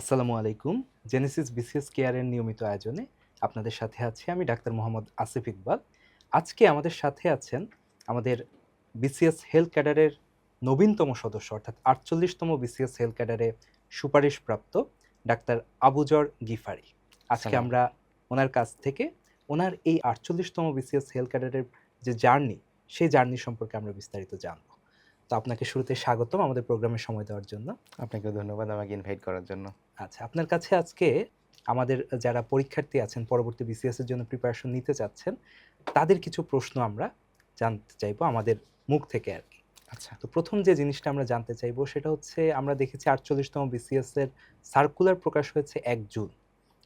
আসসালামু আলাইকুম। Genesis BCS কেয়ারের নিয়মিত আয়োজনে আপনাদের সাথে আছি আমি ডাক্তার মোহাম্মদ আসিফ ইকবাল। আজকে আমাদের সাথে আছেন আমাদের বিসিএস হেলথ ক্যাডারের নবীনতম সদস্য অর্থাৎ আটচল্লিশতম বিসিএস হেলথ ক্যাডারে সুপারিশপ্রাপ্ত ডাক্তার আবুজর গিফারি। আজকে আমরা ওনার কাছ থেকে ওনার এই আটচল্লিশতম বিসিএস হেলথ ক্যাডারের যে জার্নি সেই জার্নি সম্পর্কে আমরা বিস্তারিত জানব। তো আপনাকে শুরুতে স্বাগতম আমাদের প্রোগ্রামে সময় দেওয়ার জন্য। আপনাকে ধন্যবাদ আমাকে ইনভাইট করার জন্য। আচ্ছা আপনার কাছে আজকে আমাদের যারা পরীক্ষার্থী আছেন পরবর্তী বিসিএস এর জন্য প্রিপারেশন নিতে চাচ্ছেন তাদের কিছু প্রশ্ন আমরা জানতে চাইব আমাদের মুখ থেকে আর কি। আচ্ছা। তো প্রথম যে জিনিসটা আমরা জানতে চাইব সেটা হচ্ছে আমরা দেখেছি আটচল্লিশতম বিসিএস এর সার্কুলার প্রকাশ হয়েছে এক জুন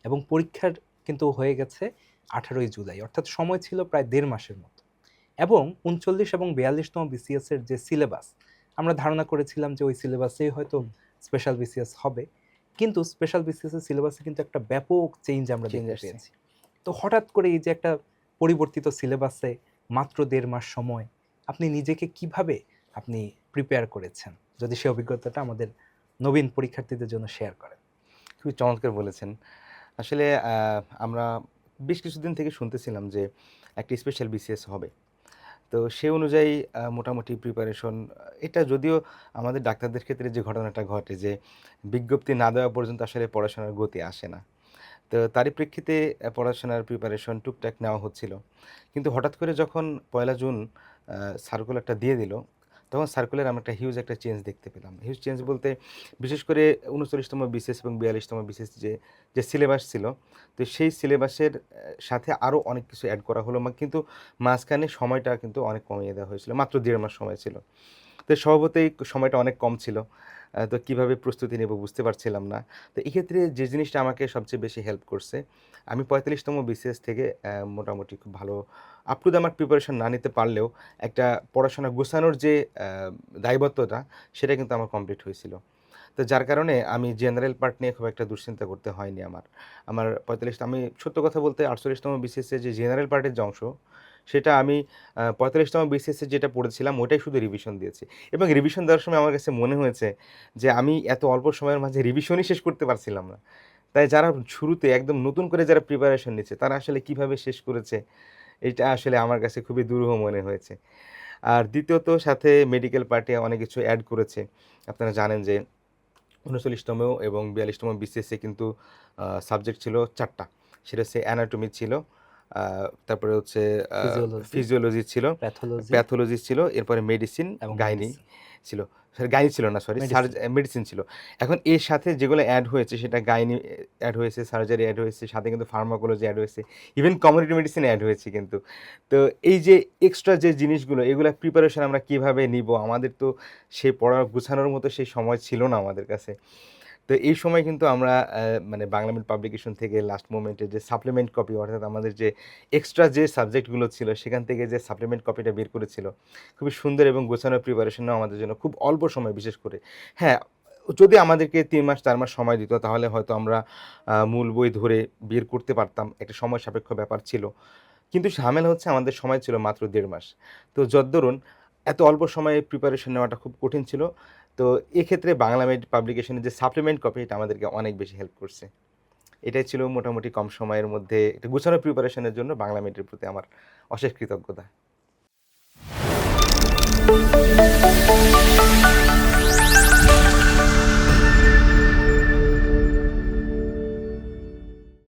এবং পরীক্ষার কিন্তু হয়ে গেছে আঠারোই জুলাই অর্থাৎ সময় ছিল প্রায় দেড় মাসের মতো। এবং উনচল্লিশ এবং বিয়াল্লিশতম বিসিএস এর যে সিলেবাস আমরা ধারণা করেছিলাম যে ওই সিলেবাসেই হয়তো স্পেশাল বিসিএস হবে। কিন্তু স্পেশাল বিসিএস এর সিলেবাসে কিন্তু একটা ব্যাপক চেঞ্জ আমরা দেখতে পেয়েছি। তো হঠাৎ করে এই যে একটা পরিবর্তিত সিলেবাসে মাত্র দেড় মাস সময় আপনি নিজেকে কীভাবে আপনি প্রিপেয়ার করেছেন? যদি সে অভিজ্ঞতাটা আমাদের নবীন পরীক্ষার্থীদের জন্য শেয়ার করেন। খুবই চমৎকার বলেছেন। আসলে আমরা বেশ কিছুদিন থেকে শুনতেছিলাম যে একটি স্পেশাল বিসিএস হবে। তো সে অনুযায়ী মোটামুটি প্রিপারেশন এটা যদিও আমাদের ডাক্তারদের ক্ষেত্রে যে ঘটনাটা ঘটে যে বিজ্ঞপ্তি না দেওয়া পর্যন্ত আসলে পড়াশোনার গতি আসে না। তো তারই প্রেক্ষিতে পড়াশোনার প্রিপারেশন টুকটাক নেওয়া হচ্ছিল। কিন্তু হঠাৎ করে যখন পয়লা জুন সার্কুলারটা দিয়ে দিল তখন সার্কুলার আমরা একটা হিউজ একটা চেঞ্জ দেখতে পেলাম। হিউজ চেঞ্জ বলতে বিশেষ করে উনচল্লিশতম বিশেষ এবং বিয়াল্লিশতম বিশেষ যে যে সিলেবাস ছিল, তো সেই সিলেবাসের সাথে আরও অনেক কিছু অ্যাড করা হলো। কিন্তু মাঝখানে সময়টা কিন্তু অনেক কমিয়ে দেওয়া হয়েছিল। মাত্র দেড় মাস সময় ছিল। তো স্বভাবতই সময়টা অনেক কম ছিল। তো কীভাবে প্রস্তুতি নেব বুঝতে পারছিলাম না। তো এক্ষেত্রে যে জিনিসটা আমাকে সবচেয়ে বেশি হেল্প করছে, আমি পঁয়তাল্লিশতম বিসিএস থেকে মোটামুটি খুব ভালো আপ টু আমার প্রিপারেশন না নিতে পারলেও একটা পড়াশোনা গোছানোর যে দায়বদ্ধতা, সেটা কিন্তু আমার কমপ্লিট হয়েছিল। তো যার কারণে আমি জেনারেল পার্ট নিয়ে খুব একটা দুশ্চিন্তা করতে হয়নি আমার। আমার পঁয়তাল্লিশ, আমি সত্য কথা বলতে আটচল্লিশতম বিসিএসে যে জেনারেল পার্টের যে অংশ সেটা আমি পঁয়তাল্লিশতম বিসিএসে যেটা পড়েছিলাম ওটাই শুধু রিভিশন দিয়েছি। এবং রিভিশন দেওয়ার সময় আমার কাছে মনে হয়েছে যে, আমি এত অল্প সময়ের মাঝে রিভিশনই শেষ করতে পারছিলাম না। তাই যারা শুরুতে একদম নতুন করে যারা প্রিপারেশন নিচ্ছে, তারা আসলে কীভাবে শেষ করেছে, এটা আসলে আমার কাছে খুবই দুরূহ মনে হয়েছে। আর দ্বিতীয়ত, সাথে মেডিকেল পার্টি অনেক কিছু অ্যাড করেছে। আপনারা জানেন যে, উনচল্লিশতম এবং বিয়াল্লিশতম বিসিএসে কিন্তু সাবজেক্ট ছিল চারটা। সেটা হচ্ছে অ্যানাটমি ছিল তারপরে হচ্ছে ফিজিওলজি ছিল প্যাথোলজি ছিল এরপরে মেডিসিন এবং গাইনি ছিল। গাইনি ছিল না সরি। মেডিসিন ছিল। এখন এর সাথে যেগুলো অ্যাড হয়েছে সেটা গাইনি অ্যাড হয়েছে সার্জারি অ্যাড হয়েছে সাথে কিন্তু ফার্মাকোলজি অ্যাড হয়েছে ইভেন কমিউনিটি মেডিসিন অ্যাড হয়েছে কিন্তু। তো এই যে এক্সট্রা যে জিনিসগুলো এগুলো প্রিপারেশন আমরা কীভাবে নিব? আমাদের তো সেই পড়া গুছানোর মতো সেই সময় ছিল না আমাদের কাছে। তো এই সময় কিন্তু আমরা মানে বাংলা মিড পাবলিকেশন থেকে লাস্ট মোমেন্টে যে সাপ্লিমেন্ট কপি অর্থাৎ আমাদের যে এক্সট্রা যে সাবজেক্টগুলো ছিল, সেখান থেকে যে সাপ্লিমেন্ট কপিটা বের করেছিল, খুবই সুন্দর এবং গোছানো প্রিপারেশনও আমাদের জন্য খুব অল্প সময়, বিশেষ করে। হ্যাঁ যদি আমাদেরকে তিন মাস, চার মাস সময় দিত, তাহলে হয়তো আমরা মূল বই ধরে বের করতে পারতাম, একটা সময় সাপেক্ষ ব্যাপার ছিল। কিন্তু ঝামেলা হচ্ছে আমাদের সময় ছিল মাত্র দেড় মাস। তো যদ্দরুন এত অল্প সময়ে প্রিপারেশন নেওয়াটা খুব কঠিন ছিল। তো এক্ষেত্রে বাংলা মেড পাবলিকেশনের যে সাপ্লিমেন্ট কপি এটা আমাদেরকে অনেক বেশি হেল্প করছে। এটাই ছিল মোটামুটি কম সময়ের মধ্যে একটা গুছানো প্রিপারেশনের জন্য বাংলা মেডের প্রতি আমার অশেষ কৃতজ্ঞতা।